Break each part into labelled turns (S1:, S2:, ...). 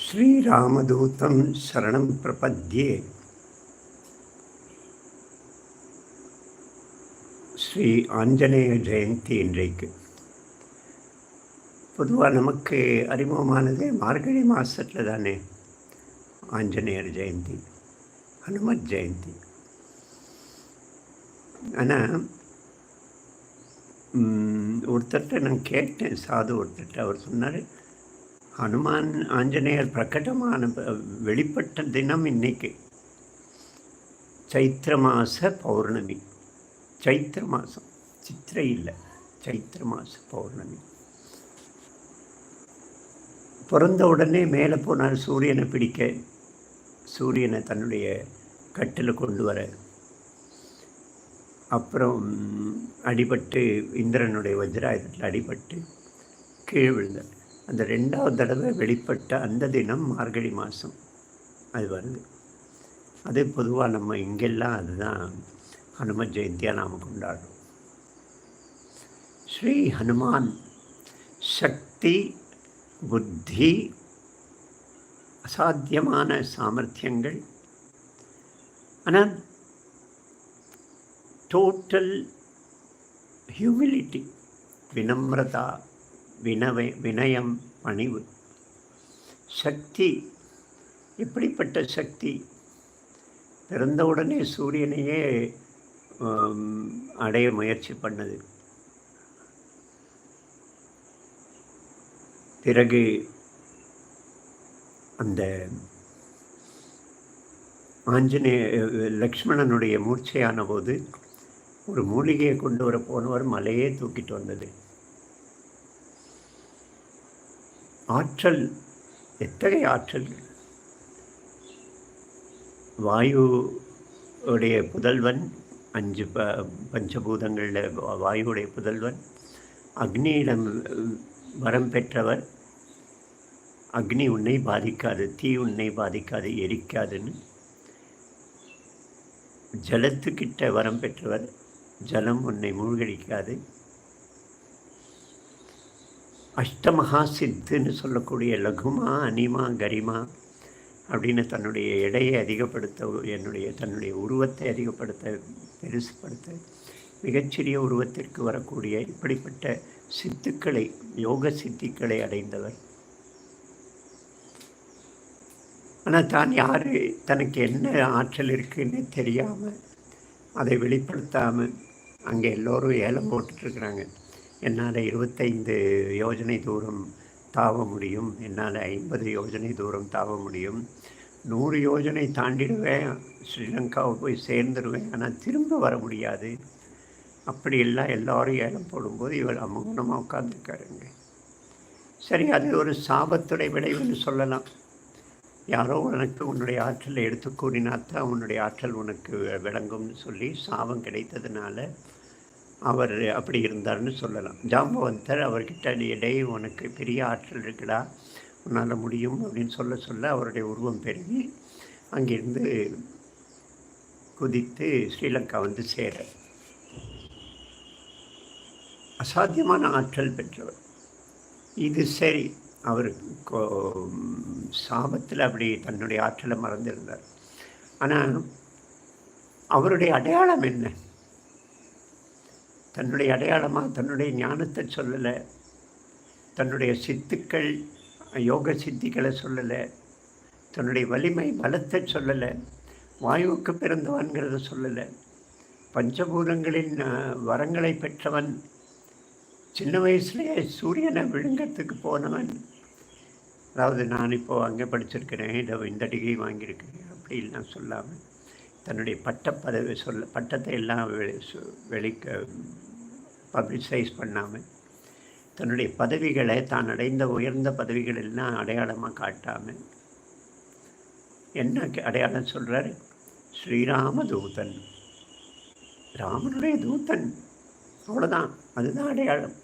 S1: ஸ்ரீராமதூதம் சரணம் பிரபத்யே. ஸ்ரீ ஆஞ்சநேய ஜெயந்தி இன்றைக்கு. பொதுவாக நமக்கு அறிமுகமானதே மார்கழி மாதத்தில் தானே ஆஞ்சநேயர் ஜெயந்தி ஹனுமத் ஜெயந்தி. ஆனால் ஒருத்தர்கிட்ட நான் கேட்டேன் சாது ஒருத்தர்கிட்ட. அவர் சொன்னார் ஹனுமான் ஆஞ்சநேயர் பிரகடமான வெளிப்பட்ட தினம் இன்னைக்கு. சைத்திர மாத பௌர்ணமி. சைத்திர மாதம் சித்திரை இல்லை சைத்திர மாத பௌர்ணமி. பிறந்த உடனே மேலே போனார் சூரியனை பிடிக்க. சூரியனை தன்னுடைய கட்டில் கொண்டு வர. அப்புறம் அடிபட்டு இந்திரனுடைய வஜ்ராயுதத்தில் அடிபட்டு கீழ் விழுந்தார். அந்த ரெண்டாவது தடவை வெளிப்பட்ட அந்த தினம் மார்கழி மாதம் அது வருது. அது பொதுவாக நம்ம இங்கெல்லாம் அதுதான் ஹனும ஜெயந்தியாக நாம் கொண்டாடுறோம். ஸ்ரீ ஹனுமான் சக்தி புத்தி அசாத்தியமான சாமர்த்தியங்கள். ஆனால் டோட்டல் ஹியூமிலிட்டி வினம்ரதா வினவை வினயம் பணிவு சக்தி எப்படிப்பட்ட சக்தி? பிறந்தவுடனே சூரியனையே அடைய முயற்சி பண்ணது. பிறகு அந்த ஆஞ்சநேய லக்ஷ்மணனுடைய மூர்ச்சையான போது ஒரு மூலிகையை கொண்டு வர போனவர் மலையே தூக்கிட்டு வந்தது. ஆற்றல் எத்தகைய ஆற்றல்? வாயு உடைய புதல்வன் அஞ்சு ப பஞ்சபூதங்களில் வாயுடைய புதல்வன் அக்னியிடம் வரம் பெற்றவர். அக்னி உன்னை பாதிக்காது தீ உன்னை பாதிக்காது எரிக்காதுன்னு ஜலத்துக்கிட்ட வரம் பெற்றவர். ஜலம் உன்னை மூழ்கடிக்காது. அஷ்டமகா சித்துன்னு சொல்லக்கூடிய லகுமா அனிமா கரிமா அப்படின்னு தன்னுடைய எடையை அதிகப்படுத்த என்னுடைய தன்னுடைய உருவத்தை அதிகப்படுத்த பெருசுப்படுத்த மிகச்சிறிய உருவத்திற்கு வரக்கூடிய இப்படிப்பட்ட சித்துக்களை யோக சித்திக்களை அடைந்தவர். ஆனால் தான் யார் தனக்கு என்ன ஆற்றல் இருக்குன்னு தெரியாமல் அதை வெளிப்படுத்தாமல் அங்கே எல்லோரும் ஏலம் போட்டுட்ருக்குறாங்க. என்னால் இருபத்தைந்து யோஜனை தூரம் தாவ முடியும். என்னால் ஐம்பது யோஜனை தூரம் தாவ முடியும். நூறு யோஜனை தாண்டிடுவேன். ஸ்ரீலங்காவை போய் சேர்ந்துடுவேன் ஆனால் திரும்ப வர முடியாது. அப்படியெல்லாம் எல்லோரும் ஏலம் போடும்போது இவர் அமௌனமாக உட்காந்துருக்காருங்க சரி அது ஒரு சாபத்துடைய விளைவுன்னு சொல்லலாம். யாரோ உனக்கு உன்னுடைய ஆற்றலை எடுத்து கூறினாத்தான் உன்னுடைய ஆற்றல் உனக்கு விளங்கும்னு சொல்லி சாபம் கிடைத்ததுனால அவர் அப்படி இருந்தார்னு சொல்லலாம். ஜாம்பவந்தர் அவர்கிட்ட இடையே உனக்கு பெரிய ஆற்றல் இருக்குடா உன்னால் முடியும் அப்படின்னு சொல்ல சொல்ல அவருடைய உருவம் பெருகி அங்கிருந்து குதித்து ஸ்ரீலங்கா வந்து சேர அசாத்தியமான ஆற்றல் பெற்றவர். இது சரி அவர் சாபத்தில் அப்படி தன்னுடைய ஆற்றலை மறந்திருந்தார். ஆனால் அவருடைய அடையாளம் என்ன? தன்னுடைய அடையாளமாக தன்னுடைய ஞானத்தை சொல்லலை. தன்னுடைய சித்துக்கள் யோக சித்திகளை சொல்லலை. தன்னுடைய வலிமை பலத்தை சொல்லலை. வாயுவுக்கு பிறந்தவன்கிறத சொல்லலை. பஞ்சபூதங்களின் வரங்களை பெற்றவன் சின்ன வயசுலேயே சூரியனை விழுங்கத்துக்கு போனவன் அதாவது நான் இப்போது அங்கே படிச்சிருக்கிறேன் இதை இந்த டிகிரி வாங்கியிருக்கிறேன் அப்படின்லாம் சொல்லாமல் தன்னுடைய பட்ட பதவி சொல்ல பட்டத்தை எல்லாம் வெளி வெளிக்க பப்ளிசைஸ் பண்ணாமல் தன்னுடைய பதவிகளை தான் அடைந்த உயர்ந்த பதவிகள் எல்லாம் அடையாளமாக காட்டாமல் என்ன அடையாளம் சொல்கிறார் ஸ்ரீராம தூதன் ராமனுடைய தூதன். அவ்வளோதான் அதுதான் அடையாளம்.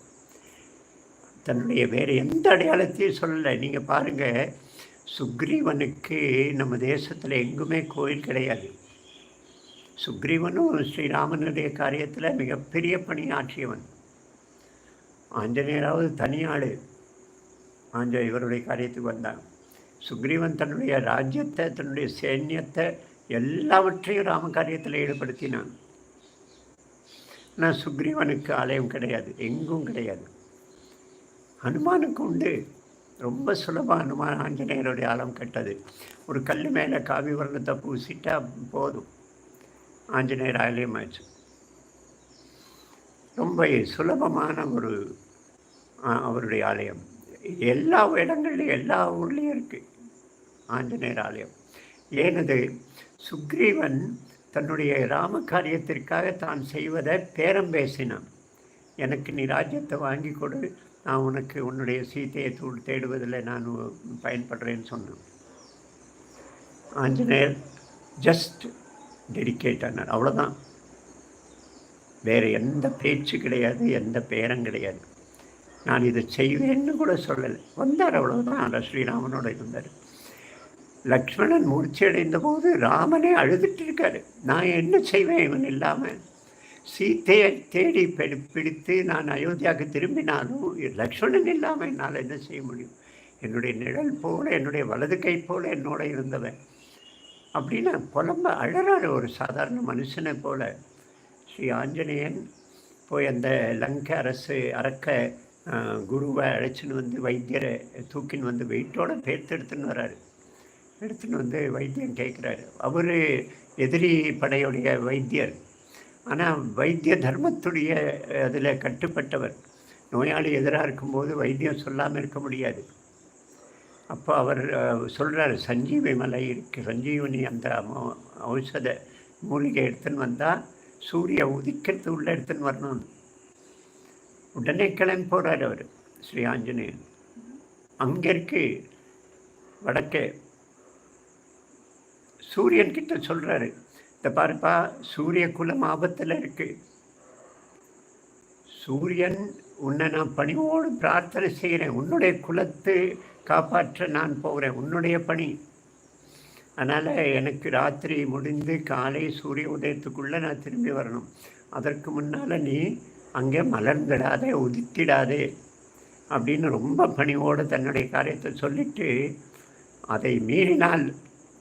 S1: தன்னுடைய வேறு எந்த அடையாளத்தையும் சொல்லலை. நீங்கள் பாருங்கள் சுக்ரீவனுக்கு நம்ம தேசத்தில் எங்குமே கோயில் கிடையாது. சுக்ரீவனும் ஸ்ரீராமனுடைய காரியத்தில் மிகப்பெரிய பணியாற்றியவன். ஆஞ்சநேயராவது தனியாள் ஆஞ்ச இவருடைய காரியத்துக்கு வந்தான் சுக்ரீவன் தன்னுடைய ராஜ்யத்தை தன்னுடைய சைன்யத்தை எல்லாவற்றையும் ராம காரியத்தில் ஈடுபடுத்தினான். ஆனால் சுக்ரீவனுக்கு ஆலயம் கிடையாது எங்கும் கிடையாது. ஹனுமானுக்கு உண்டு ரொம்ப சுலபம் அனுமான ஆஞ்சநேயருடைய ஆலம் கட்டது. ஒரு கல் மேலே காவி வர்ணத்தை பூசிட்டா போதும். ஆஞ்சநேயர் ஆலயம் ஆச்சு ரொம்ப சுலபமான ஒரு அவருடைய ஆலயம். எல்லா இடங்கள்லையும் எல்லா ஊர்லேயும் இருக்குது ஆஞ்சநேயர் ஆலயம். ஏனது சுக்ரீவன் தன்னுடைய ராம காரியத்திற்காக தான் செய்வதை பேரம் பேசினான். எனக்கு நீ ராஜ்யத்தை வாங்கி கொடு நான் உனக்கு உன்னுடைய சீத்தையை தூள் தேடுவதில் நான் பயன்படுறேன்னு சொன்னேன். ஆஞ்சநேயர் ஜஸ்ட் டெடிக்கேட் ஆனார் அவ்வளோதான் வேறு எந்த பேச்சு கிடையாது எந்த பேரம் கிடையாது. நான் இதை செய்வேன்னு கூட சொல்லலை. வந்தார் அவ்வளோதான் ஸ்ரீராமனோட இருந்தார். லக்ஷ்மணன் மூர்ச்சி அடைந்த போது ராமனே அழுதுட்டு இருக்காரு. நான் என்ன செய்வேன் இவன் இல்லாமல் சீத்தையை தேடி பிடி பிடித்து நான் அயோத்தியாவுக்கு திரும்பினாலும் லக்ஷ்மணன் இல்லாமல் என்னால் என்ன செய்ய முடியும்? என்னுடைய நிழல் போல என்னுடைய வலது கை போல என்னோட இருந்தவன். அப்படின்னு புலம்ப அழறாரு ஒரு சாதாரண மனுஷனை போல. ஸ்ரீ ஆஞ்சநேயன் போய் அந்த லங்க அரசு அறக்க குருவை அழைச்சின்னு வந்து வைத்தியரை தூக்கின்னு வந்து வெயிட்டோட பேர்த்து எடுத்துன்னு வர்றாரு எடுத்துன்னு வந்து வைத்தியம் கேட்குறாரு அவர் எதிரி படையுடைய வைத்தியர். ஆனால் வைத்திய தர்மத்துடைய அதில் கட்டுப்பட்டவர். நோயாளி எதிராக இருக்கும்போது வைத்தியம் சொல்லாமல் இருக்க முடியாது. அப்போ அவர் சொல்கிறார் சஞ்சீவி மலை இருக்குது சஞ்சீவனி அந்த ஔஷத மூலிகை எடுத்துன்னு வந்தால் சூரிய உதிக்கிறது உள்ளே எடுத்துன்னு வரணும்னு உடனே கிளம்பி போகிறார் அவர் ஸ்ரீ ஆஞ்சநேயன் அங்கே இருக்கு வடக்கே. சூரியன்கிட்ட சொல்கிறாரு இந்த பாருப்பா சூரிய குலம் ஆபத்தில் இருக்குது சூரியன் உன்னை நான் பணிவோடு பிரார்த்தனை செய்கிறேன். உன்னுடைய குலத்து காப்பாற்ற நான் போகிறேன். உன்னுடைய பணி. அதனால் எனக்கு ராத்திரி முடிந்து காலை சூரிய உதயத்துக்குள்ளே நான் திரும்பி வரணும். அதற்கு முன்னால் நீ அங்கே மலர்ந்துடாதே உதித்திடாதே அப்படின்னு ரொம்ப பணிவோடு தன்னுடைய காரியத்தை சொல்லிவிட்டு அதை மீறினால்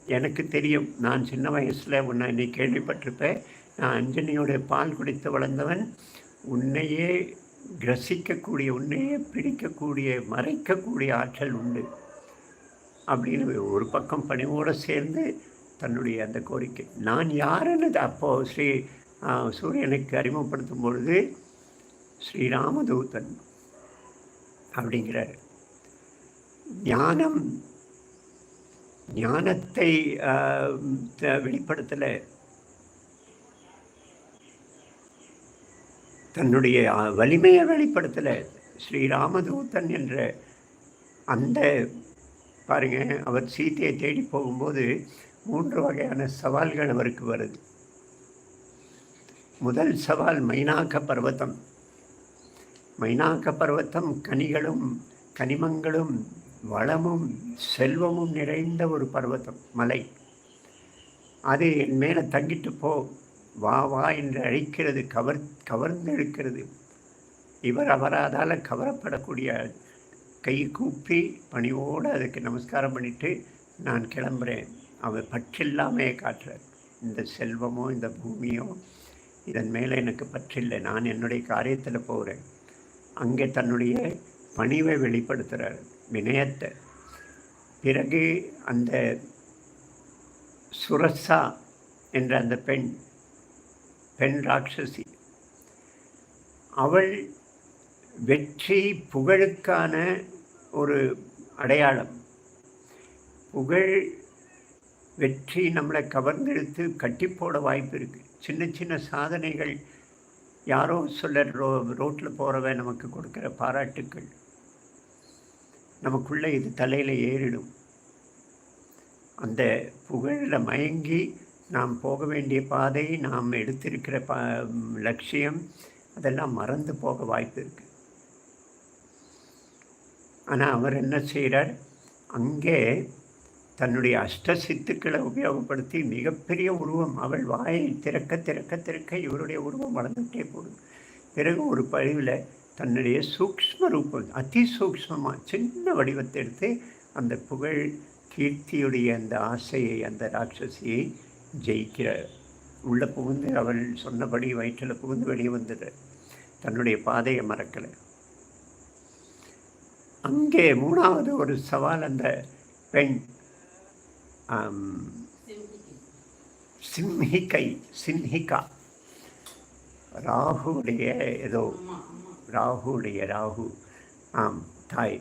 S1: எனக்கு தெரியும். நான் சின்ன வயசில் உன்னை நீ கேள்விப்பட்டிருப்பேன். நான் அஞ்சனியோடைய பால் குடித்து வளர்ந்தவன். உன்னையே கிரசிக்கக்கூடிய உன்னையே பிடிக்கக்கூடிய மறைக்கக்கூடிய ஆற்றல் உண்டு. அப்படின்னு ஒரு பக்கம் பணிவோடு சேர்ந்து தன்னுடைய அந்த கோரிக்கை. நான் யாருன்னு அப்போது ஸ்ரீ சூரியனுக்கு அறிமுகப்படுத்தும் பொழுது ஸ்ரீராமதூதன் அப்படிங்கிறார். ஞானம் ஞானத்தை வெளிப்படுத்தலை. தன்னுடைய வலிமையை வெளிப்படுத்தலை. ஸ்ரீராமதூதன் என்ற அந்த பாருங்க அவர் சீத்தையை தேடி போகும்போது மூன்று வகையான சவால்கள் அவருக்கு வருது. முதல் சவால் மைனாக்க பர்வத்தம் மைனாக்க பர்வத்தம் கனிகளும் கனிமங்களும் வளமும் செல்வமும் நிறைந்த ஒரு பர்வதம் மலை. அது என் மேலே தங்கிட்டு போ வா வா என்று அழைக்கிறது கவர் கவர்ந்தெழுக்கிறது இவர் அவராதால் கவரப்படக்கூடிய கை கூப்பி பணிவோடு அதுக்கு நமஸ்காரம் பண்ணிவிட்டு நான் கிளம்புறேன். அவர் பற்றில்லாமையே காட்டுறார். இந்த செல்வமோ இந்த பூமியோ இதன் மேலே எனக்கு பற்றில்லை. நான் என்னுடைய காரியத்தில் போகிறேன் அங்கே தன்னுடைய பணிவை வெளிப்படுத்துகிறார் வினயத்தை. பிறகு அந்த சுரசா என்ற அந்த பெண் பெண் ராட்சசி அவள் வெற்றி புகழுக்கான ஒரு அடையாளம். புகழ் வெற்றி நம்மளை கவர்ந்தெடுத்து கட்டி போட வாய்ப்பு இருக்குது சின்ன சின்ன சாதனைகள் யாரோ சொல்ல ரோ ரோட்டில் போகிறவன் நமக்கு கொடுக்குற பாராட்டுக்கள். நமக்குள்ளே இது தலையில் ஏறிடும். அந்த புகழில் மயங்கி நாம் போக வேண்டிய பாதை நாம் எடுத்திருக்கிற பா லட்சியம் அதெல்லாம் மறந்து போக வாய்ப்பு இருக்குது ஆனால் அவர் என்ன செய்கிறார் அங்கே தன்னுடைய அஷ்ட சித்துக்களை உபயோகப்படுத்தி மிகப்பெரிய உருவம் அவள் வாயை திறக்க திறக்க திறக்க இவருடைய உருவம் வளர்ந்துகிட்டே போடும் பிறகு ஒரு பதிவில் தன்னுடைய சூக்ஷ்ம ரூபம் அதி சூக்ஷ்மமாக சின்ன வடிவத்தை எடுத்து அந்த புகழ் கீர்த்தியுடைய அந்த ஆசையை அந்த ராட்சசியை ஜெயிக்கிற உள்ளே புகுந்து அவள் சொன்னபடி வயிற்றில் புகுந்து வெளியே வந்துடுற தன்னுடைய பாதையை மறக்கலை. அங்கே மூணாவது ஒரு சவால் அந்த பெண் சிம்ஹிகை சின்ஹிகா ராகுடைய ஏதோ ராகுடைய ராகு. ஆம் தாய்.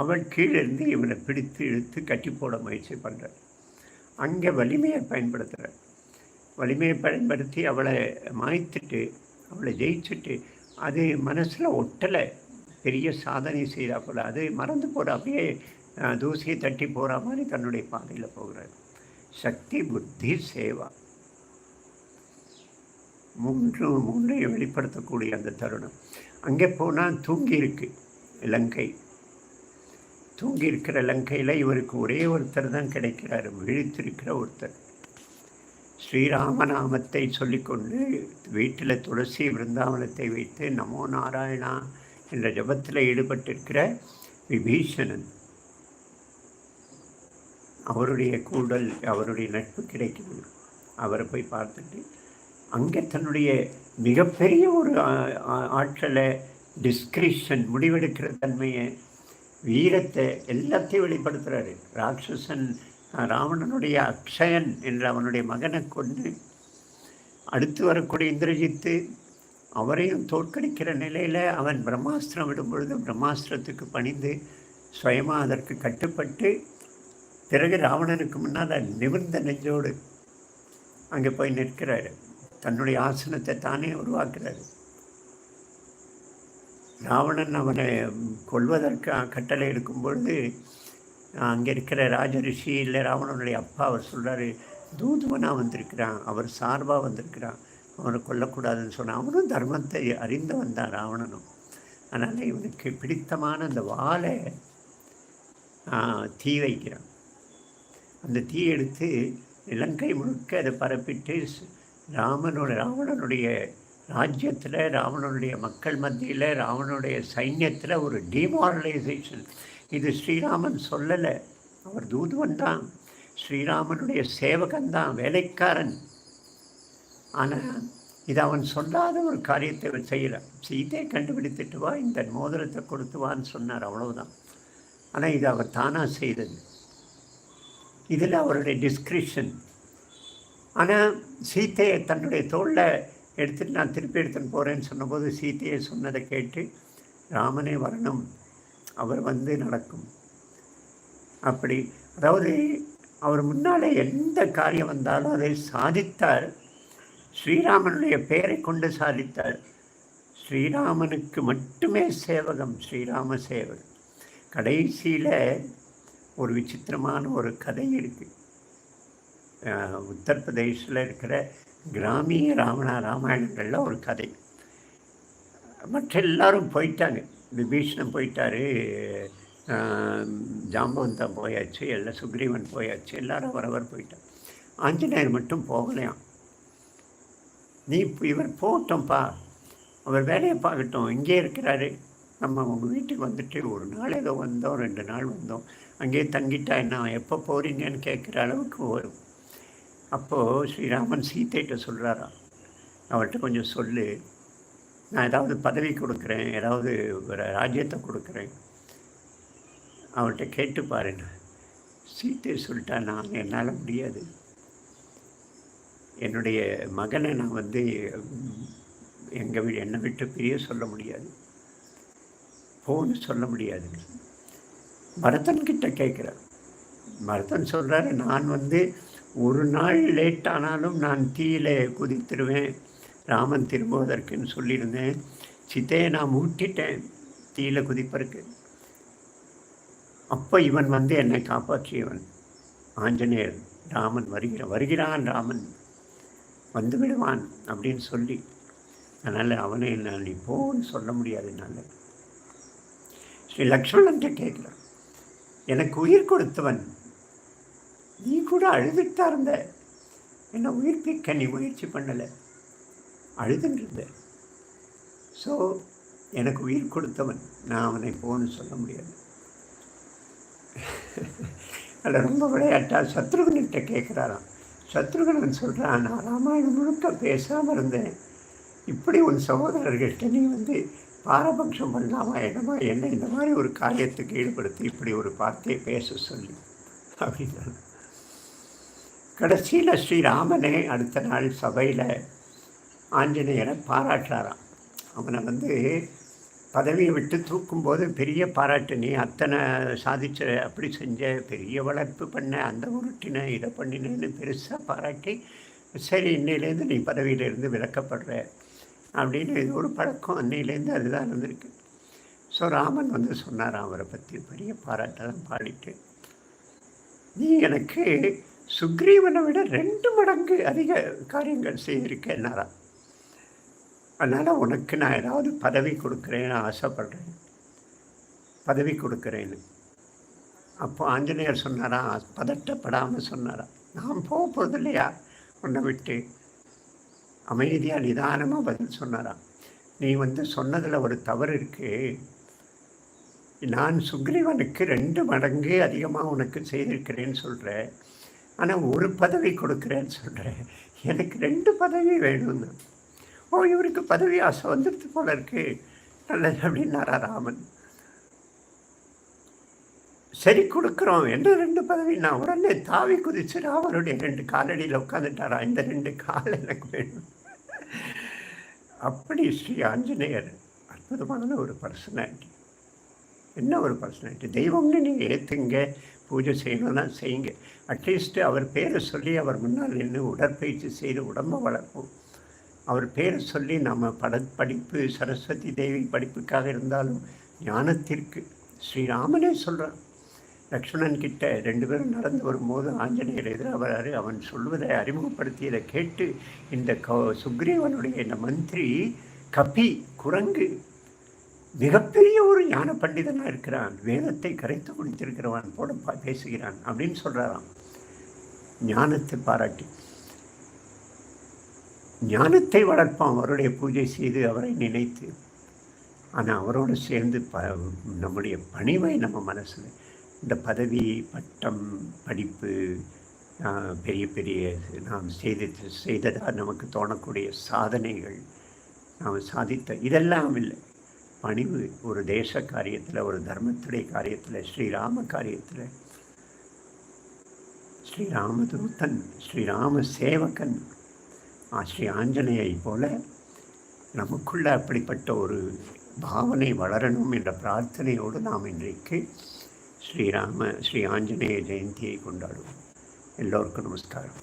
S1: அவள் கீழிருந்து இவனை பிடித்து இழுத்து கட்டி போட முயற்சி பண்ணுறார் அங்கே வலிமையை பயன்படுத்துகிறார் வலிமையை பயன்படுத்தி அவளை மாய்த்துட்டு அவளை ஜெயிச்சுட்டு அது மனசில் ஒட்டலை. பெரிய சாதனை செய்கிறா போல. அது மறந்து போகிற அப்படியே தூசியை தட்டி போகிற மாதிரி தன்னுடைய பாதையில் போகிறார் சக்தி புத்தி சேவா. மூன்று மூன்றையும் வெளிப்படுத்தக்கூடிய அந்த தருணம். அங்கே போனால் தூங்கியிருக்கு இலங்கை. தூங்கி இருக்கிற லங்கையில் இவருக்கு ஒரே ஒருத்தர் தான் கிடைக்கிறார் விழித்திருக்கிற ஒருத்தர். ஸ்ரீராமநாமத்தை சொல்லிக்கொண்டு வீட்டில் துளசி விருந்தாவனத்தை வைத்து நமோ நாராயணா என்ற ஜபத்தில் ஈடுபட்டிருக்கிற விபீஷணன். அவருடைய கூடல் அவருடைய நட்பு கிடைக்குது. அவரை போய் பார்த்துட்டு அங்கே தன்னுடைய மிகப்பெரிய ஒரு ஆற்றலை டிஸ்கிரிஷன் முடிவெடுக்கிற தன்மையை வீரத்தை எல்லாத்தையும் வெளிப்படுத்துகிறாரு ராட்சசன் ராவணனுடைய அக்ஷயன் என்ற அவனுடைய மகனை கொண்டு அடுத்து வரக்கூடிய இந்திரஜித்து அவரையும் தோற்கடிக்கிற நிலையில் அவன் பிரம்மாஸ்திரம் விடும் பொழுது பிரம்மாஸ்திரத்துக்கு பணிந்து சுயமாக அதற்கு கட்டுப்பட்டு பிறகு ராவணனுக்கு முன்னால் நிமிர்ந்த நெஞ்சோடு அங்கே போய் நிற்கிறாரு. தன்னுடைய ஆசனத்தை தானே உருவாக்குறாரு ராவணன் அவனை கொல்வதற்கு கட்டளை எடுக்கும் பொழுது அங்கே இருக்கிற ராஜரிஷி இல்லை ராவணனுடைய அப்பா அவர் சொல்கிறாரு தூதுவனாக வந்திருக்கிறான் அவர் சார்பாக வந்திருக்கிறான் அவனை கொல்லக்கூடாதுன்னு சொன்னான் அவனும் தர்மத்தை அறிந்து வந்தான் ராவணனும். அதனால் இவனுக்கு பிடித்தமான அந்த வாளை தீ வைக்கிறான். அந்த தீ எடுத்து இலங்கை முழுக்க அதை பரப்பிட்டு ராமனோட ராவணனுடைய ராஜ்யத்தில் ராவணனுடைய மக்கள் மத்தியில் ராவணனுடைய சைன்யத்தில் ஒரு டிமாரலைசேஷன் இது ஸ்ரீராமன் சொல்லலை. அவர் தூதுவன் தான். ஸ்ரீராமனுடைய சேவகன் தான் வேலைக்காரன். ஆனால் இது அவன் சொல்லாத ஒரு காரியத்தை அவன் செய்யலை. சீதையை கண்டுபிடித்துட்டு வா இந்த மோதிரத்தை கொடுத்து வான்னு சொன்னார் அவ்வளவுதான். ஆனால் இது அவர் தானாக செய்தது. இதில் அவருடைய டிஸ்கிரிப்ஷன் ஆனால் சீத்தையை தன்னுடைய தோளில் எடுத்துகிட்டு நான் திருப்பி எடுத்துன்னு போகிறேன்னு சொன்னபோது சீத்தையை சொன்னதை கேட்டு ராமனே வரணும். அவர் வந்து நடக்கும். அப்படி அதாவது அவர் முன்னால் எந்த காரியம் வந்தாலும் அதை சாதித்தார். ஸ்ரீராமனுடைய பெயரை கொண்டு சாதித்தார். ஸ்ரீராமனுக்கு மட்டுமே சேவகம் ஸ்ரீராம சேவகம். கடைசியில் ஒரு விசித்திரமான ஒரு கதை இருக்குது உத்தரப்பிரதேசில் இருக்கிற கிராமிய ராவணா ராமாயணங்களில் ஒரு கதை. மற்ற எல்லாரும் போயிட்டாங்க. விபீஷணம் போயிட்டார் ஜாம்பவந்தம் போயாச்சு எல்லாம் சுக்ரீவன் போயாச்சு எல்லாரும் வரவர் போயிட்டார். ஆஞ்சநேயர் மட்டும் போகலையாம். நீ இவர் போகட்டும்ப்பா அவர் வேலையை பார்க்கட்டும் இங்கே இருக்கிறாரு. நம்ம உங்கள் வீட்டுக்கு வந்துட்டு ஒரு நாள் ஏதோ வந்தோம் ரெண்டு நாள் வந்தோம். அங்கேயே தங்கிட்டா என்ன எப்போ போகிறீங்கன்னு கேட்குற அளவுக்கு வரும். அப்போது ஸ்ரீராமன் சீத்தைகிட்ட சொல்கிறாராம் அவர்கிட்ட கொஞ்சம் சொல்லு. நான் ஏதாவது பதவி கொடுக்குறேன் ஏதாவது ஒரு ராஜ்யத்தை கொடுக்குறேன். அவர்கிட்ட கேட்டு பாருங்க சீத்தை சொல்லிட்டா நான் என்னால் முடியாது. என்னுடைய மகனை நான் வந்து எங்கள் வீ என்னை விட்டு பிரிய சொல்ல முடியாது. போன்னு சொல்ல முடியாது. பரதன்கிட்ட கேட்குறேன் பரதன் சொல்கிறாரு நான் வந்து ஒரு நாள் லேட் ஆனாலும் நான் தீயில குதித்துருவேன். ராமன் திரும்புவதற்குன்னு சொல்லியிருந்தேன். சித்தையை நான் மூட்டிட்டேன் தீயில குதிப்பதற்கு. அப்போ இவன் வந்து என்னை காப்பாற்றியவன். ஆஞ்சநேயர் ராமன் வருகிறான் வருகிறான் ராமன். வந்து விடுவான் அப்படின்னு சொல்லி. அதனால் அவனை நான் நீ போன்னு சொல்ல முடியாது என்னால். ஸ்ரீ லக்ஷ்மணன்ட்ட கேட்குறான். எனக்கு உயிர் கொடுத்தவன் கூட அழுதுகிட்டா இருந்தேன் என்னை உயிர்ப்பிக்க நீ முயற்சி பண்ணலை. அழுதுன்றிருந்தேன் ஸோ எனக்கு உயிர் கொடுத்தவன் நான் அவனை போன்னு சொல்ல முடியாது. அதில் ரொம்ப விளையாட்டா சத்ருகன்கிட்ட கேட்குறாராம் சத்ருகனன் சொல்கிறான் நான் ராமாயணம் முழுக்க பேசாமல் இருந்தேன். இப்படி உன் சகோதரர்கள்ட்ட நீ வந்து பாரபட்சம் பண்ணலாமா என்னமா என்ன இந்த மாதிரி ஒரு காரியத்துக்கு ஈடுபடுத்தி இப்படி ஒரு வார்த்தையை பேச சொல்லி? அப்படின்னா கடைசியில் ஸ்ரீராமனே அடுத்த நாள் சபையில் ஆஞ்சநேயரை பாராட்டுறாராம். அவனை வந்து பதவியை விட்டு தூக்கும்போது பெரிய பாராட்டு நீ அத்தனை சாதிச்ச அப்படி செஞ்ச பெரிய வளர்ப்பு பண்ண அந்த உருட்டின இதை பண்ணினேன்னு பெருசாக பாராட்டி சரி இன்னையிலேருந்து நீ பதவியிலேருந்து விலக்கப்படுற அப்படின்னு இது ஒரு பழக்கம். அன்னையிலேருந்து அதுதான் இருந்திருக்கு. ஸோ ராமன் வந்து சொன்னாராம் அவரை பற்றி பெரிய பாராட்டெல்லாம் பாடிட்டு நீ எனக்கு சுக்ரீவனை விட ரெண்டு மடங்கு அதிக காரியங்கள் செய்திருக்கேன்னாராம் அதனால் உனக்கு நான் ஏதாவது பதவி கொடுக்குறேன்னு ஆசைப்பட்றேன். பதவி கொடுக்குறேன்னு. அப்போ ஆஞ்சநேயர் சொன்னாரா பதட்டப்படாமல் சொன்னாரா. நான் போக போகிறது இல்லையா? உன்னை விட்டு. அமைதியாக நிதானமாக பதில் சொன்னாராம் நீ வந்து சொன்னதில் ஒரு தவறு இருக்குது நான் சுக்ரீவனுக்கு ரெண்டு மடங்கு அதிகமாக உனக்கு செய்திருக்கிறேன்னு சொல்கிறேன் ஆனால் ஒரு பதவி கொடுக்குறேன்னு சொல்கிறேன் எனக்கு ரெண்டு பதவி வேணும்னு. ஓ இவருக்கு பதவி ஆசை வந்துடுது போல இருக்கு. நல்லது அப்படின்னாரா ராமன். சரி கொடுக்குறோம். என்ன ரெண்டு பதவி? நான் உடனே தாவி குதிச்சு ராமனுடைய ரெண்டு காலடியில் உட்காந்துட்டாரா இந்த ரெண்டு கால் எனக்கு வேணும். அப்படி ஸ்ரீ ஆஞ்சநேயர் அற்புதமான ஒரு பர்சனாலிட்டி. என்ன ஒரு பர்சனாலிட்டி? தெய்வம்னு நீங்கள் ஏற்றுங்க பூஜை செய்யணும்னா செய்யுங்க. அட்லீஸ்ட்டு அவர் பேரை சொல்லி அவர் முன்னால் நின்று உடற்பயிற்சி செய்து உடம்பை வளர்ப்போம். அவர் பேரை சொல்லி நம்ம பட படிப்பு சரஸ்வதி தேவி படிப்புக்காக இருந்தாலும் ஞானத்திற்கு ஸ்ரீராமனே சொல்கிறான் லக்ஷ்மணன் கிட்ட ரெண்டு பேரும் நடந்து வரும்போது ஆஞ்சநேயர் எதிராக வராரு அவன் சொல்வதை அறிமுகப்படுத்தியதை கேட்டு இந்த க சுக்ரீவனுடைய இந்த மந்திரி கபி குரங்கு மிகப்பெரிய ஒரு ஞான பண்டிதனாக இருக்கிறான். வேதத்தை கரைத்து குடித்திருக்கிறவன் போல பேசுகிறான் அப்படின்னு சொல்கிறாராம் ஞானத்தை பாராட்டி. ஞானத்தை வளர்ப்போம். அவருடைய பூஜை செய்து அவரை நினைத்து. ஆனால் அவரோடு சேர்ந்து ப நம்முடைய பணிவை நம்ம மனசில் இந்த பதவி பட்டம் படிப்பு பெரிய பெரிய நாம் செய்து செய்ததாக நமக்கு தோணக்கூடிய சாதனைகள் நாம் சாதித்த இதெல்லாம் இல்லை. பணிவு ஒரு தேச காரியத்தில் ஒரு தர்மத்துடைய காரியத்தில் ஸ்ரீராம காரியத்தில் ஸ்ரீராமதூத்தன் ஸ்ரீராம சேவகன். ஸ்ரீ ஆஞ்சநேயை போல நமக்குள்ள அப்படிப்பட்ட ஒரு பாவனை வளரணும் என்ற பிரார்த்தனையோடு நாம் இன்றைக்கு ஸ்ரீராம ஸ்ரீ ஆஞ்சநேய ஜெயந்தியை கொண்டாடுவோம். எல்லோருக்கும் நமஸ்காரம்.